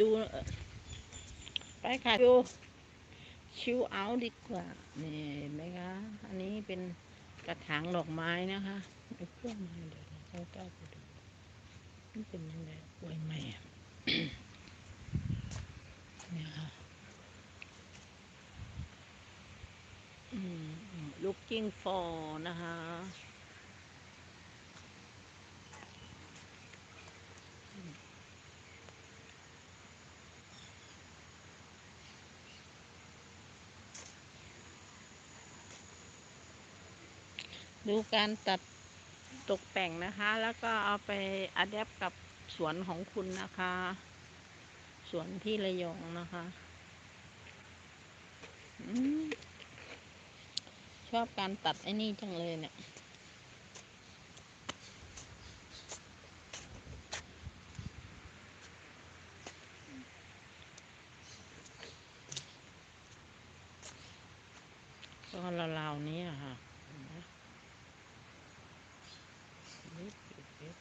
ดู ไปค่ะดูชิวเอาดีกว่า นี่เห็นไหมคะ อันนี้เป็นกระถางดอกไม้นะคะไอ้พวกไม้เดี๋ยวเราต้องกล้าไปดูมันเป็นยังไงกล้วยไม้อะ เนี่ยค่ะอืม looking for นะคะ ดูการตัดตกแต่งนะคะ แล้วก็เอาไปอัดแอปกับสวนของคุณนะคะ สวนที่ระยองนะคะอม ชอบการตัดไอ้นี่จังเลยเนี่ยก็ราวๆนี้อะค่ะเห็นไหมนิดๆนิด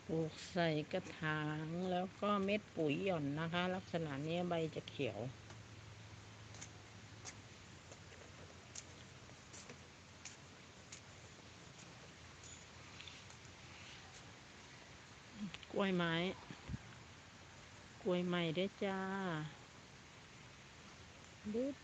ป ลูกใส่กระถางแล้วก็เม็ดปุ๋ยหย่อนนะคะ ลักษณะนี้ใบจะเขียว กล้วยไม้ กล้วยใหม่ด้วยจ้าดึ๊ด